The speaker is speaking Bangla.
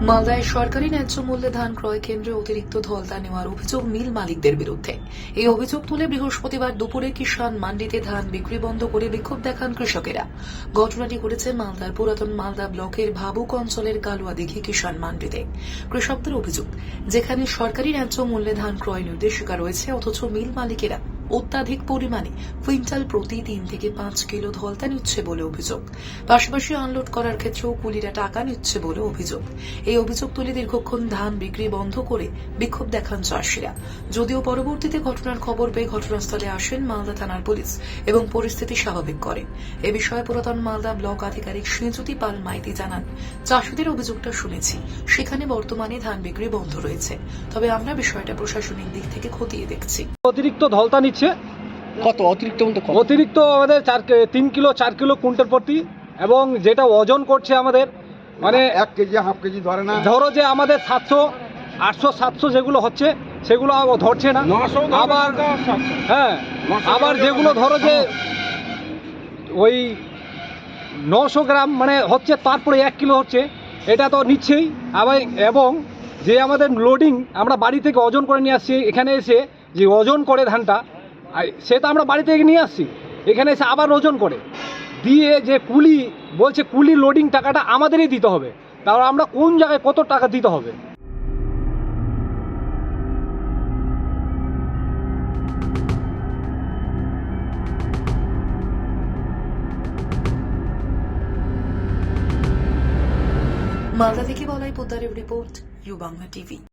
মালদায় সরকারি ন্যায্য মূল্যে ধান ক্রয় কেন্দ্রে অতিরিক্ত ধলতা নেওয়ার অভিযোগ মিল মালিকদের বিরুদ্ধে। এই অভিযোগ তুলে বৃহস্পতিবার দুপুরে কিষাণ মান্ডিতে ধান বিক্রি বন্ধ করে বিক্ষোভ দেখান কৃষকেরা। ঘটনাটি ঘটেছে মালদার পুরাতন মালদা ব্লকের ভাবুক অঞ্চলের কালুয়া দিঘি কিষাণ মান্ডিতে। কৃষকদের অভিযোগ, যেখানে সরকারি ন্যায্য মূল্যে ধান ক্রয় নির্দেশিকা রয়েছে, অথচ মিল মালিকেরা অত্যাধিক পরিমাণে কুইন্টাল প্রতি তিন থেকে পাঁচ কিলো ধলতা নিচ্ছে বলে অভিযোগ। পাশাপাশি আনলোড করার ক্ষেত্রেও কুলিরা টাকা নিচ্ছে বলে অভিযোগ। এই অভিযোগ তুলে দীর্ঘক্ষণ ধান বিক্রি বন্ধ করে বিক্ষোভ দেখান চাষিরা। যদিও পরবর্তীতে ঘটনার খবর পেয়ে ঘটনাস্থলে আসেন মালদা থানার পুলিশ এবং পরিস্থিতি স্বাভাবিক করে এ বিষয়ে পুরাতন মালদা ব্লক আধিকারিক শ্রীজ্যোতি পাল মাইতি জানান, চাষিদের অভিযোগটা শুনেছি। সেখানে বর্তমানে ধান বিক্রি বন্ধ রয়েছে। তবে আমরা বিষয়টা প্রশাসনিক দিক থেকে খতিয়ে দেখছি। অতিরিক্ত ধলতা নিচ্ছে কত? অতিরিক্ত অতিরিক্ত আমাদের চার তিন কিলো চার কিলো কুইন্টাল প্রতি এবং যেটা ওজন করছে আমাদের মানে এক কেজি হাফ কেজি ধরে না? ধরো যে আমাদের সাতশো আটশো সাতশো যেগুলো হচ্ছে সেগুলো ধরছে না। আবার হ্যাঁ আবার যেগুলো ধরো যে ওই নশো গ্রাম মানে হচ্ছে তারপরে এক কিলো হচ্ছে এটা তো নিচ্ছেই। আবার এবং যে আমাদের লোডিং আমরা বাড়ি থেকে ওজন করে নিয়ে আসছি এখানে এসে যে ওজন করে ধানটা আই- তো আমরা বাড়ি থেকে নিয়ে আসছি। এখানে এসে আবার ওজন করে। দিয়ে যে কুলি বলছে কুলি লোডিং টাকাটা আমাদেরই দিতে হবে। তাহলে আমরা কোন জায়গায় কত টাকা দিতে হবে? মালদা থেকে বলাই পোদ্দারের রিপোর্ট ইউ বাংলা টিভি